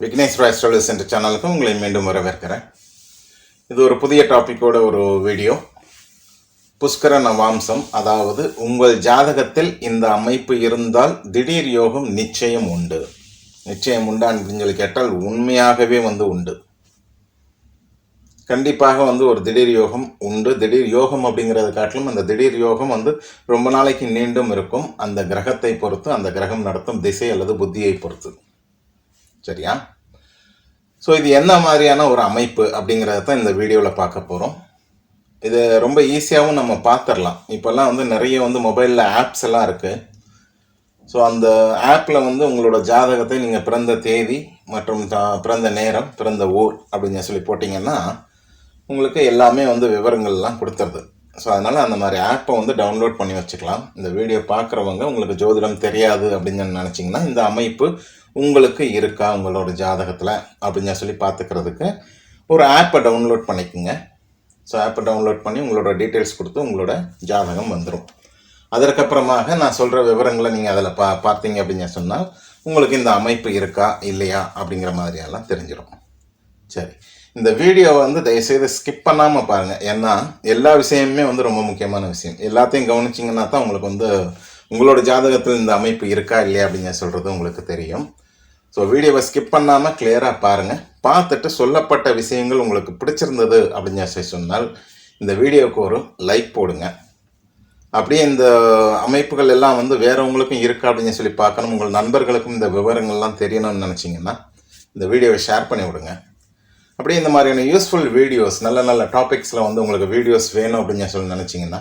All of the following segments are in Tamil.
விக்னேஷ் ஆஸ்ட்ராலஜி என்ற சேனலுக்கு உங்களை மீண்டும் வரவேற்கிறேன். இது ஒரு புதிய டாப்பிக்கோட ஒரு வீடியோ புஷ்கர நவாம்சம் அதாவது உங்கள் ஜாதகத்தில் இந்த அமைப்பு இருந்தால் திடீர் யோகம் நிச்சயம் உண்டு. நிச்சயம் உண்டான்னு அப்படின்னு சொல்லி கேட்டால் உண்மையாகவே வந்து உண்டு. கண்டிப்பாக வந்து ஒரு திடீர் யோகம் உண்டு. திடீர் யோகம் அப்படிங்கிறத காட்டிலும் அந்த திடீர் யோகம் வந்து ரொம்ப நாளைக்கு நீண்டும் இருக்கும். அந்த கிரகத்தை பொறுத்து அந்த கிரகம் நடத்தும் திசை அல்லது புத்தியை பொறுத்து. சரியா? ஸோ இது என்ன மாதிரியான ஒரு அமைப்பு அப்படிங்கிறத தான் இந்த வீடியோவில் பார்க்க போகிறோம் இது ரொம்ப ஈஸியாகவும் நம்ம பார்த்துடலாம் இப்போல்லாம் வந்து நிறைய வந்து மொபைலில் ஆப்ஸ் எல்லாம் இருக்குது ஸோ அந்த ஆப்பில் வந்து உங்களோட ஜாதகத்தை நீங்கள் பிறந்த தேதி மற்றும் த பிறந்த நேரம் பிறந்த ஊர் அப்படின்னு சொல்லி போட்டிங்கன்னா உங்களுக்கு எல்லாமே வந்து விவரங்கள்லாம் கொடுத்துருது. ஸோ அதனால் அந்த மாதிரி ஆப்பை வந்து டவுன்லோட் பண்ணி வச்சுக்கலாம். இந்த வீடியோ பார்க்குறவங்க உங்களுக்கு ஜோதிடம் தெரியாது அப்படின்னு நினச்சிங்கன்னா இந்த அமைப்பு உங்களுக்கு இருக்கா உங்களோட ஜாதகத்தில் அப்படின்னு சொல்லி பார்த்துக்கிறதுக்கு ஒரு ஆப்பை டவுன்லோட் பண்ணிக்கோங்க. ஸோ ஆப்பை டவுன்லோட் பண்ணி உங்களோட டீட்டெயில்ஸ் கொடுத்து உங்களோட ஜாதகம் வந்துடும் அதற்கப்புறமாக நான் சொல்கிற விவரங்களை நீங்கள் அதில் பா பார்த்தீங்க அப்படின்னு சொன்னால் உங்களுக்கு இந்த அமைப்பு இருக்கா இல்லையா அப்படிங்கிற மாதிரியெல்லாம் தெரிஞ்சிடும் சரி. இந்த வீடியோவை வந்து தயவுசெய்து ஸ்கிப் பண்ணாமல் பாருங்கள் ஏன்னா எல்லா விஷயமுமே வந்து ரொம்ப முக்கியமான விஷயம். எல்லாத்தையும் கவனிச்சிங்கன்னா தான் உங்களுக்கு வந்து உங்களோட ஜாதகத்தில் இந்த அமைப்பு இருக்கா இல்லையா அப்படிங்க சொல்கிறது உங்களுக்கு தெரியும். ஸோ வீடியோவை ஸ்கிப் பண்ணாமல் கிளியராக பாருங்கள் பார்த்துட்டு சொல்லப்பட்ட விஷயங்கள் உங்களுக்கு பிடிச்சிருந்தது அப்படின்னு சொல்லி சொன்னால் இந்த வீடியோவுக்கு ஒரு லைக் போடுங்க. அப்படியே இந்த அமைப்புகள் எல்லாம் வந்து வேறவங்களுக்கும் இருக்கா அப்படின்னு சொல்லி பார்க்கணும். உங்கள் நண்பர்களுக்கும் இந்த விவரங்கள்லாம் தெரியணும்னு நினச்சிங்கன்னா இந்த வீடியோவை ஷேர் பண்ணி விடுங்க. அப்படியே இந்த மாதிரியான யூஸ்ஃபுல் வீடியோஸ் நல்ல நல்ல டாபிக்ஸில் வந்து உங்களுக்கு வீடியோஸ் வேணும் அப்படின்னு சொல்லி நினச்சிங்கன்னா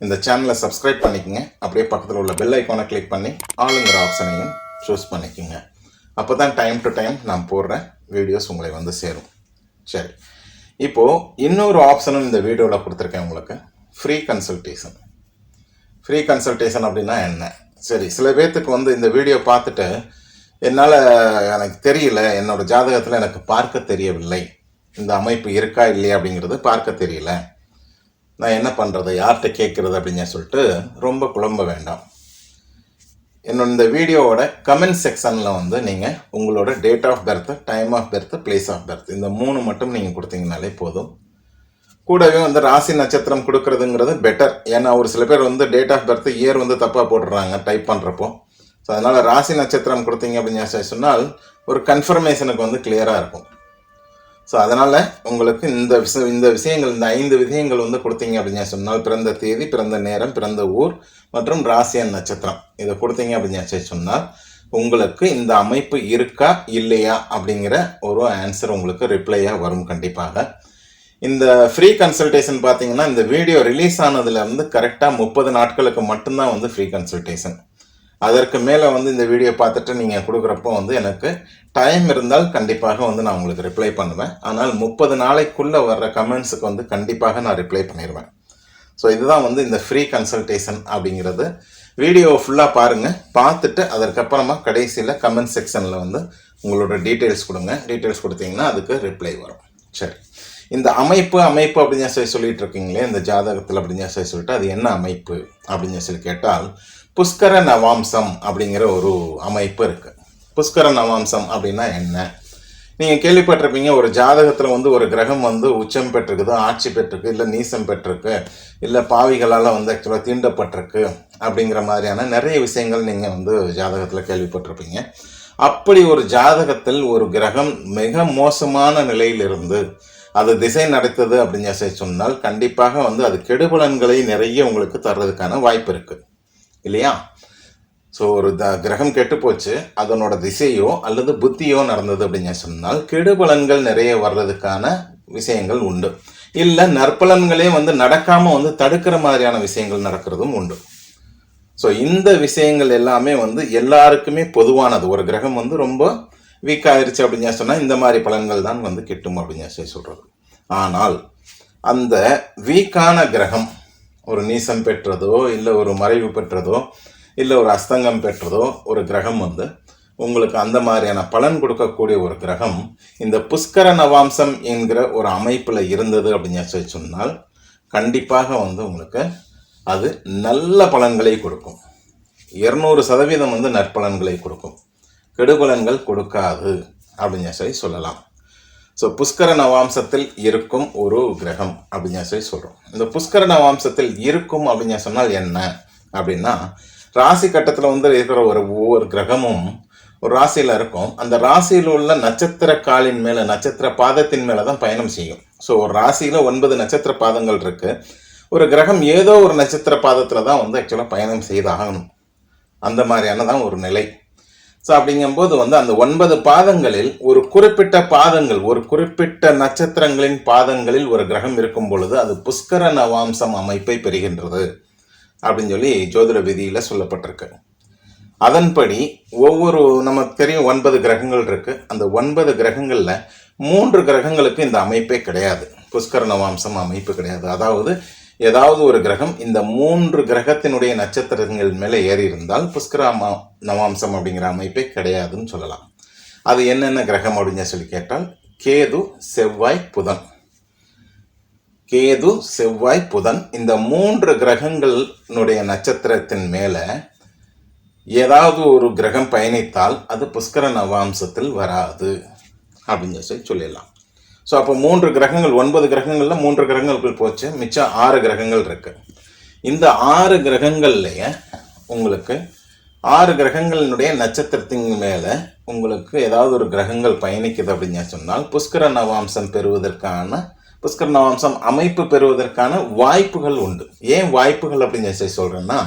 இந்த சேனலை சப்ஸ்கிரைப் பண்ணிக்கங்க. அப்படியே பக்கத்தில் உள்ள பெல் ஐக்கானை கிளிக் பண்ணி ஆளுங்கிற ஆப்ஷனையும் சூஸ் பண்ணிக்கோங்க. அப்போ தான் டைம் டு டைம் நான் போடுற வீடியோஸ் உங்களை வந்து சேரும். சரி. இப்போது இன்னொரு ஆப்ஷனும் இந்த வீடியோவில் கொடுத்துருக்கேன் உங்களுக்கு. ஃப்ரீ கன்சல்டேஷன் ஃப்ரீ கன்சல்டேஷன் அப்படின்னா என்ன? சரி சில பேர்த்துக்கு வந்து இந்த வீடியோ பார்த்துட்டு என்னால் எனக்கு தெரியல என்னோடய ஜாதகத்தில் எனக்கு பார்க்க தெரியவில்லை. இந்த அமைப்பு இருக்கா இல்லையா அப்படிங்கிறது பார்க்க தெரியல. நான் என்ன பண்ணுறது யார்கிட்ட கேட்குறது அப்படின்னு சொல்லிட்டு ரொம்ப குழம்ப வேண்டாம். என்னோட இந்த வீடியோவோட கமெண்ட் செக்ஷனில் வந்து நீங்கள் உங்களோட date of birth time of birth place of birth இந்த மூணு மட்டும் நீங்கள் கொடுத்தீங்கனாலே போதும். கூடவே வந்து ராசி நட்சத்திரம் கொடுக்கறதுங்கிறது பெட்டர் ஏன்னா ஒரு சில பேர் வந்து டேட் ஆஃப் பர்த் இயர் வந்து தப்பாக போட்டுடுறாங்க டைப் பண்ணுறப்போ ஸோ அதனால் ராசி நட்சத்திரம் கொடுத்தீங்க அப்படின்னு சொன்னால் ஒரு கன்ஃபர்மேஷனுக்கு வந்து கிளியராக இருக்கும். ஸோ அதனால் உங்களுக்கு இந்த விஷயம் இந்த விஷயங்கள் இந்த ஐந்து விஷயங்கள் வந்து கொடுத்தீங்க அப்படின்னு சொன்னால் பிறந்த தேதி பிறந்த நேரம் பிறந்த ஊர் மற்றும் ராசியன் நட்சத்திரம். இதை கொடுத்தீங்க அப்படின்னு சொல்லி சொன்னால் உங்களுக்கு இந்த அமைப்பு இருக்கா இல்லையா அப்படிங்கிற ஒரு ஆன்சர் உங்களுக்கு ரிப்ளையாக வரும் கண்டிப்பாக. இந்த ஃப்ரீ கன்சல்டேஷன் பார்த்தீங்கன்னா இந்த வீடியோ ரிலீஸ் ஆனதுலேருந்து கரெக்டாக முப்பது நாட்களுக்கு மட்டும்தான் வந்து ஃப்ரீ கன்சல்டேஷன் அதற்கு மேலே வந்து இந்த வீடியோ பார்த்துட்டு நீங்கள் கொடுக்குறப்போ வந்து எனக்கு டைம் இருந்தால் கண்டிப்பாக வந்து நான் உங்களுக்கு ரிப்ளை பண்ணுவேன். ஆனால் முப்பது நாளைக்குள்ளே வர்ற கமெண்ட்ஸுக்கு வந்து கண்டிப்பாக நான் ரிப்ளை பண்ணிடுவேன் ஸோ இதுதான் வந்து இந்த ஃப்ரீ கன்சல்டேஷன் அப்படிங்கிறது. வீடியோவை ஃபுல்லாக பாருங்கள் பார்த்துட்டு அதற்கப்புறமா கடைசியில் கமெண்ட் செக்ஷனில் வந்து உங்களோட டீட்டெயில்ஸ் கொடுங்க. டீட்டெயில்ஸ் கொடுத்தீங்கன்னா அதுக்கு ரிப்ளை வரும். சரி. இந்த அமைப்பு அமைப்பு அப்படின்னு சொல்லி சொல்லிட்டு இருக்கீங்களே இந்த ஜாதகத்தில் அப்படின்னு சொல்லி சொல்லிட்டு அது என்ன அமைப்பு அப்படின்னு சொல்லி கேட்டால் புஷ்கர நவாம்சம் அப்படிங்கிற ஒரு அமைப்பு இருக்குது புஷ்கர நவாம்சம் அப்படின்னா என்ன? நீங்கள் கேள்விப்பட்டிருப்பீங்க ஒரு ஜாதகத்தில் வந்து ஒரு கிரகம் வந்து உச்சம் பெற்றிருக்குது ஆட்சி பெற்றிருக்கு இல்லை நீசம் பெற்றிருக்கு இல்லை பாவிகளால் வந்து ஆக்சுவலாக தீண்டப்பட்டிருக்கு அப்படிங்கிற மாதிரியான நிறைய விஷயங்கள் நீங்கள் வந்து ஜாதகத்தில் கேள்விப்பட்டிருப்பீங்க. அப்படி ஒரு ஜாதகத்தில் ஒரு கிரகம் மிக மோசமான நிலையிலிருந்து அது திசை நடத்தது அப்படின்னு சொல்லி சொன்னால் கண்டிப்பாக வந்து அது கெடுபலன்களை நிறைய உங்களுக்கு தர்றதுக்கான வாய்ப்பு இருக்குது இல்லையா? ஸோ ஒரு த கிரகம் கெட்டு போச்சு அதனோட திசையோ அல்லது புத்தியோ நடந்தது அப்படின்னு சொன்னால் கெடுபலன்கள் நிறைய வர்றதுக்கான விஷயங்கள் உண்டு. இல்லை நற்பலன்களே வந்து நடக்காமல் வந்து தடுக்கிற மாதிரியான விஷயங்கள் நடக்கிறதும் உண்டு. ஸோ இந்த விஷயங்கள் எல்லாமே வந்து எல்லாருக்குமே பொதுவானது. ஒரு கிரகம் வந்து ரொம்ப வீக் அப்படின்னு சொன்னால் இந்த மாதிரி பலன்கள் தான் வந்து கிட்டும் அப்படின்னு சொல்லி சொல்கிறது ஆனால் அந்த வீக்கான கிரகம் ஒரு நீசம் பெற்றதோ இல்லை ஒரு மறைவு பெற்றதோ இல்லை ஒரு அஸ்தங்கம் பெற்றதோ ஒரு கிரகம் வந்து உங்களுக்கு அந்த மாதிரியான பலன் கொடுக்கக்கூடிய ஒரு கிரகம் இந்த புஷ்கர நவாம்சம் என்கிற ஒரு அமைப்பில் இருந்தது அப்படின்னு சொல்லி சொன்னால் கண்டிப்பாக வந்து உங்களுக்கு அது நல்ல பலன்களை கொடுக்கும். இருநூறு சதவீதம் வந்து நற்பலன்களை கொடுக்கும். கெடுபலன்கள் கொடுக்காது அப்படின்னு சொல்லி சொல்லலாம். ஸோ புஷ்கர நவாம்சத்தில் இருக்கும் ஒரு கிரகம் அப்படின்னு சொல்லி சொல்கிறோம் இந்த புஷ்கர நவாம்சத்தில் இருக்கும் அப்படின்னு சொன்னால் என்ன? அப்படின்னா ராசி கட்டத்தில் வந்து இருக்கிற ஒரு ஒவ்வொரு கிரகமும் ஒரு ராசியில் இருக்கும். அந்த ராசியில் உள்ள நட்சத்திர காலின் மேலே நட்சத்திர பாதத்தின் மேலே தான் பயணம் செய்யும். ஸோ ஒரு ராசியில் ஒன்பது நட்சத்திர பாதங்கள் இருக்குது ஒரு கிரகம் ஏதோ ஒரு நட்சத்திர பாதத்தில் தான் வந்து ஆக்சுவலாக பயணம் செய்தாகணும். அந்த மாதிரியான தான் ஒரு நிலை. ஸோ அப்படிங்கும்போது வந்து அந்த ஒன்பது பாதங்களில் ஒரு குறிப்பிட்ட பாதங்கள் ஒரு குறிப்பிட்ட நட்சத்திரங்களின் பாதங்களில் ஒரு கிரகம் இருக்கும் பொழுது அது புஷ்கர நவாம்சம் அமைப்பை பெறுகின்றது அப்படின்னு சொல்லி ஜோதிட விதியில் சொல்லப்பட்டிருக்கு. அதன்படி ஒவ்வொரு நமக்கு தெரியும் ஒன்பது கிரகங்கள் இருக்குது அந்த ஒன்பது கிரகங்களில் மூன்று கிரகங்களுக்கு இந்த அமைப்பே கிடையாது. புஷ்கர நவாம்சம் அமைப்பு கிடையாது. அதாவது ஏதாவது ஒரு கிரகம் இந்த மூன்று கிரகத்தினுடைய நட்சத்திரங்கள் மேலே ஏறி இருந்தால் புஷ்கரமா நவாம்சம் அப்படிங்கிற அமைப்பே கிடையாதுன்னு சொல்லலாம். அது என்னென்ன கிரகம் அப்படின்னு சொல்லி கேட்டால் கேது செவ்வாய் புதன். கேது செவ்வாய் புதன் இந்த மூன்று கிரகங்களினுடைய நட்சத்திரத்தின் மேலே ஏதாவது ஒரு கிரகம் பயணித்தால் அது புஷ்கர நவாம்சத்தில் வராது அப்படின்னு சொல்லி சொல்லிடலாம். ஸோ அப்போ மூன்று கிரகங்கள் ஒன்பது கிரகங்களில் மூன்று கிரகங்கள் போச்சு. மிச்சம் ஆறு கிரகங்கள் இருக்கு. இந்த ஆறு கிரகங்கள்லையே உங்களுக்கு ஆறு கிரகங்களினுடைய நட்சத்திரத்தின் மேலே உங்களுக்கு ஏதாவது ஒரு கிரகங்கள் பயணிக்குது அப்படின்னு சொன்னால் புஷ்கர நவாம்சம் பெறுவதற்கான புஷ்கர நவாம்சம் அமைப்பு பெறுவதற்கான வாய்ப்புகள் உண்டு. ஏன் வாய்ப்புகள் அப்படின்னு சொல்லி சொல்கிறேன்னா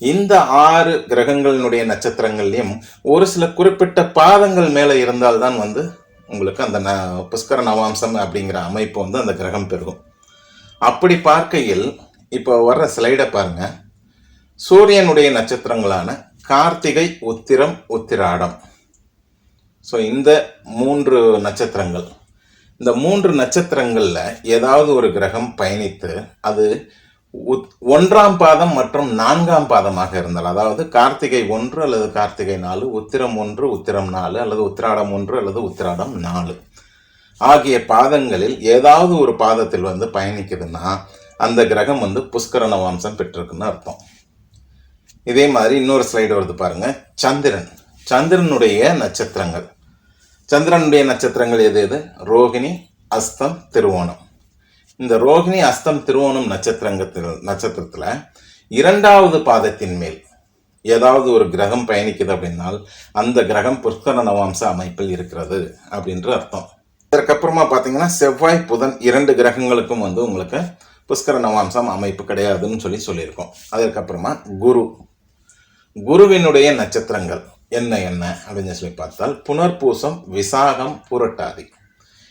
இந்த ஆறு கிரகங்களினுடைய நட்சத்திரங்கள்லையும் ஒரு சில குறிப்பிட்ட பாதங்கள் மேலே இருந்தால்தான் வந்து உங்களுக்கு அந்த ந புஷ்கர நவாம்சம் அப்படிங்கிற அமைப்பு வந்து அந்த கிரகம் பெருகும். அப்படி பார்க்கையில் இப்போ வர்ற ஸ்லைடை பாருங்க. சூரியனுடைய நட்சத்திரங்களான கார்த்திகை உத்திரம் உத்திராடம். ஸோ இந்த மூன்று நட்சத்திரங்கள். இந்த மூன்று நட்சத்திரங்களில் ஏதாவது ஒரு கிரகம் பயணித்து அது ஒன்றாம் பாதம் மற்றும் நான்காம் பாதமாக இருந்தால் அதாவது கார்த்திகை ஒன்று அல்லது கார்த்திகை நாலு உத்திரம் ஒன்று உத்திரம் நாலு அல்லது உத்திராடம் ஒன்று அல்லது உத்திராடம் நாலு ஆகிய பாதங்களில் ஏதாவது ஒரு பாதத்தில் வந்து பயணிக்குதுன்னா அந்த கிரகம் வந்து புஷ்கரண வம்சம் பெற்றிருக்குன்னு அர்த்தம். இதே மாதிரி இன்னொரு ஸ்லைடு வருது பாருங்க. சந்திரன். சந்திரனுடைய நட்சத்திரங்கள். சந்திரனுடைய நட்சத்திரங்கள் எது எது? ரோகிணி அஸ்தம் திருவோணம். இந்த ரோகிணி அஸ்தம் திருவோணம் நட்சத்திரங்கத்தில் நட்சத்திரத்தில் இரண்டாவது பாதத்தின் மேல் ஏதாவது ஒரு கிரகம் பயணிக்குது அப்படின்னால் அந்த கிரகம் புஷ்கர நவாம்ச அமைப்பில் இருக்கிறது அப்படின்ற அர்த்தம். இதற்கப்புறமா பார்த்தீங்கன்னா செவ்வாய் புதன் இரண்டு கிரகங்களுக்கும் வந்து உங்களுக்கு புஷ்கர நவாம்சம் அமைப்பு கிடையாதுன்னு சொல்லி சொல்லியிருக்கோம். அதற்கப்புறமா குரு. குருவினுடைய நட்சத்திரங்கள் என்ன என்ன அப்படின்னு சொல்லி பார்த்தால் புனர்பூசம் விசாகம் புரட்டாதி.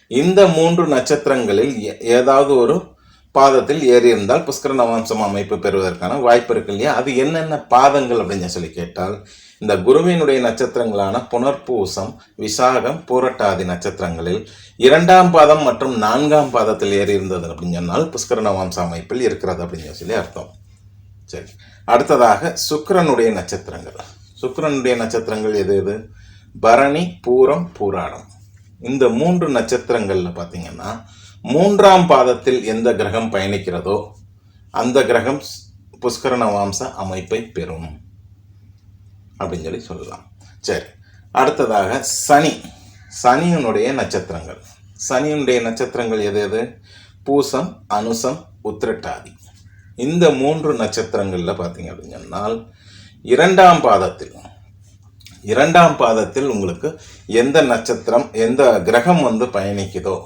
இந்த மூன்று நட்சத்திரங்களில் ஏதாவது ஒரு பாதத்தில் ஏறி இருந்தால் புஷ்கர நவாம்சம் அமைப்பு பெறுவதற்கான வாய்ப்பு இருக்கு இல்லையா? அது என்னென்ன பாதங்கள் அப்படின்னு சொல்லி கேட்டால் இந்த குருவினுடைய நட்சத்திரங்களான புனர்பூசம் விசாகம் பூரட்டாதி நட்சத்திரங்களில் இரண்டாம் பாதம் மற்றும் நான்காம் பாதத்தில் ஏறி இருந்தது அப்படின்னு சொன்னால் புஷ்கர நவாம்ச அமைப்பில் இருக்கிறது அப்படின்னு சொல்லி அர்த்தம். சரி. அடுத்ததாக சுக்கரனுடைய நட்சத்திரங்கள். சுக்கரனுடைய நட்சத்திரங்கள் எது எது? பரணி பூரம் பூராடம். இந்த மூன்று நட்சத்திரங்களில் பார்த்தீங்கன்னா மூன்றாம் பாதத்தில் எந்த கிரகம் பயணிக்கிறதோ அந்த கிரகம் ஸ்- புஷ்கர அமைப்பை பெறும். அப்படின்னு சொல்லி சொல்லலாம். சரி. அடுத்ததாக சனி. சனியினுடைய நட்சத்திரங்கள். சனியினுடைய நட்சத்திரங்கள் எது எது? பூசம் அனுசம் உத்திரட்டாதி. இந்த மூன்று நட்சத்திரங்களில் பார்த்தீங்க அப்படின்னு சொன்னால் இரண்டாம் பாதத்தில் இரண்டாம் பாதத்தில் உங்களுக்கு எந்த நட்சத்திரம் எந்த கிரகம் வந்து பயணிக்குதோ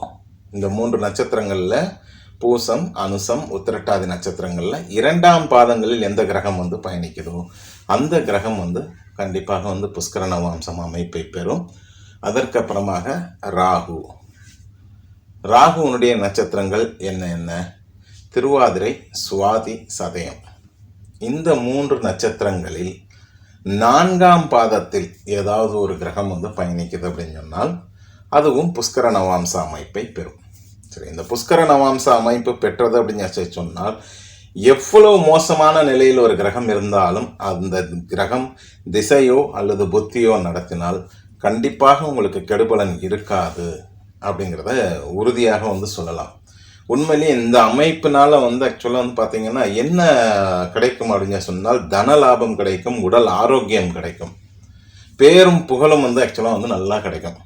இந்த மூன்று நட்சத்திரங்களில் பூசம் அனுசம் உத்திரட்டாதி நட்சத்திரங்களில் இரண்டாம் பாதங்களில் எந்த கிரகம் வந்து பயணிக்குதோ அந்த கிரகம் வந்து கண்டிப்பாக வந்து புஷ்கர வம்சம் அமைப்பை பெறும். அதற்கப்புறமாக ராகு. ராகுவினுடைய நட்சத்திரங்கள் என்ன என்ன? திருவாதிரை சுவாதி சதயம். இந்த மூன்று நட்சத்திரங்களில் நான்காம் பாதத்தில் ஏதாவது ஒரு கிரகம் வந்து பயணிக்குது அப்படின்னு சொன்னால் அதுவும் புஷ்கர நவாம்ச அமைப்பை பெறும். சரி இந்த புஷ்கர நவாம்ச அமைப்பு பெற்றது அப்படின்னு சொல்லி சொன்னால் எவ்வளவு மோசமான நிலையில் ஒரு கிரகம் இருந்தாலும் அந்த கிரகம் திசையோ அல்லது புத்தியோ நடத்தினால் கண்டிப்பாக உங்களுக்கு கெடுபலன் இருக்காது அப்படிங்கிறத உறுதியாக வந்து சொல்லலாம். உண்மையிலேயே இந்த அமைப்பினால வந்து ஆக்சுவலாக வந்து பார்த்தீங்கன்னா என்ன கிடைக்கும் அப்படின்னு சொன்னால் தன லாபம் கிடைக்கும் உடல் ஆரோக்கியம் கிடைக்கும். பேரும் புகழும் வந்து ஆக்சுவலாக வந்து நல்லா கிடைக்கும்.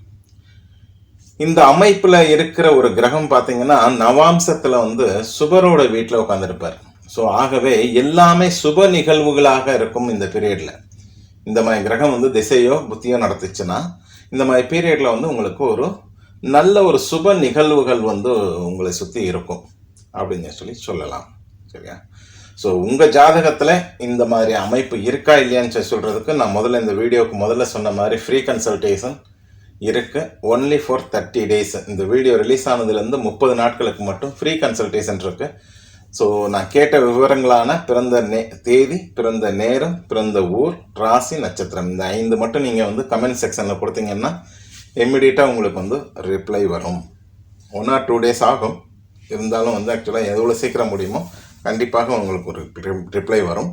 இந்த அமைப்பில் இருக்கிற ஒரு கிரகம் பார்த்தீங்கன்னா நவாம்சத்தில் வந்து சுபரோட வீட்டில் உட்காந்துருப்பார் ஸோ ஆகவே எல்லாமே சுப நிகழ்வுகளாக இருக்கும் இந்த பீரியடில் இந்த மாதிரி கிரகம் வந்து திசையோ புத்தியோ நடத்துச்சுன்னா இந்த மாதிரி பீரியடில் வந்து உங்களுக்கு ஒரு நல்ல ஒரு சுப நிகழ்வுகள் வந்து உங்களை சுற்றி இருக்கும் அப்படின்னு சொல்லி சொல்லலாம். சரியா? ஸோ உங்கள் ஜாதகத்தில் இந்த மாதிரி அமைப்பு இருக்கா இல்லையான்னு சொல்லி சொல்கிறதுக்கு நான் முதல்ல இந்த வீடியோவுக்கு முதல்ல சொன்ன மாதிரி ஃப்ரீ கன்சல்டேஷன் இருக்குது ஒன்லி ஃபார் தேர்ட்டி டேஸ் இந்த வீடியோ ரிலீஸ் ஆனதுலேருந்து முப்பது நாட்களுக்கு மட்டும் ஃப்ரீ கன்சல்டேஷன் இருக்குது ஸோ நான் கேட்ட விவரங்களான பிறந்த நே தேதி பிறந்த நேரம் பிறந்த ஊர் ராசி நட்சத்திரம். இந்த ஐந்து மட்டும் நீங்கள் வந்து கமெண்ட் செக்ஷனில் கொடுத்தீங்கன்னா இம்மிடியட்டாக உங்களுக்கு வந்து ரிப்ளை வரும். ஒன் ஆர் டூ டேஸ் ஆகும். இருந்தாலும் வந்து ஆக்சுவலாக எவ்வளோ சீக்கிரம் முடியுமோ கண்டிப்பாக உங்களுக்கு ஒரு ரிப்ளை வரும்.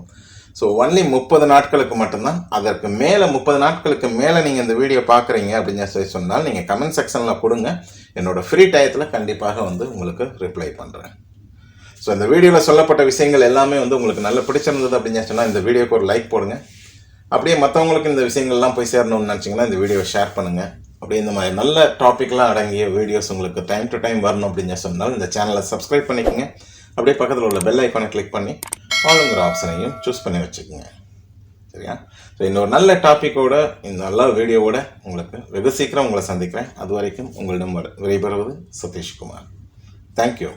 ஸோ ஒன்லி முப்பது நாட்களுக்கு மட்டும்தான். அதற்கு மேலே முப்பது நாட்களுக்கு மேலே நீங்கள் இந்த வீடியோ பார்க்குறீங்க அப்படின்னு சொல்லி சொன்னால் நீங்கள் கமெண்ட் செக்ஷனில் கொடுங்க. என்னோடய ஃப்ரீ டயத்தில் கண்டிப்பாக வந்து உங்களுக்கு ரிப்ளை பண்ணுறேன் ஸோ இந்த வீடியோவில் சொல்லப்பட்ட விஷயங்கள் எல்லாமே வந்து உங்களுக்கு நல்ல பிடிச்சிருந்தது அப்படின்னு சொன்னால் இந்த வீடியோக்கு ஒரு லைக் போடுங்க. அப்படியே மற்றவங்களுக்கு இந்த விஷயங்கள்லாம் போய் சேரணும்னு நினச்சிங்கன்னா இந்த வீடியோவை ஷேர் பண்ணுங்கள் அப்படி இந்த மாதிரி நல்ல டாப்பிக்லாம் அடங்கிய வீடியோஸ் உங்களுக்கு டைம் டு டைம் வரணும் அப்படின்னு சொன்னால் இந்த சேனலை சப்ஸ்கிரைப் பண்ணிக்கோங்க. அப்படியே பக்கத்தில் உள்ள பெல் ஐக்கானை கிளிக் பண்ணி ஆளுங்கிற ஆப்ஷனையும் சூஸ் பண்ணி வச்சுக்கோங்க. சரியா? ஸோ இன்னொரு நல்ல டாப்பிக்கோட இந்த நல்ல வீடியோவோட உங்களுக்கு வெகு சீக்கிரம் உங்களை சந்திக்கிறேன். அது வரைக்கும் உங்களிடம் விடைபெறுவது சதீஷ்குமார். தேங்க்யூ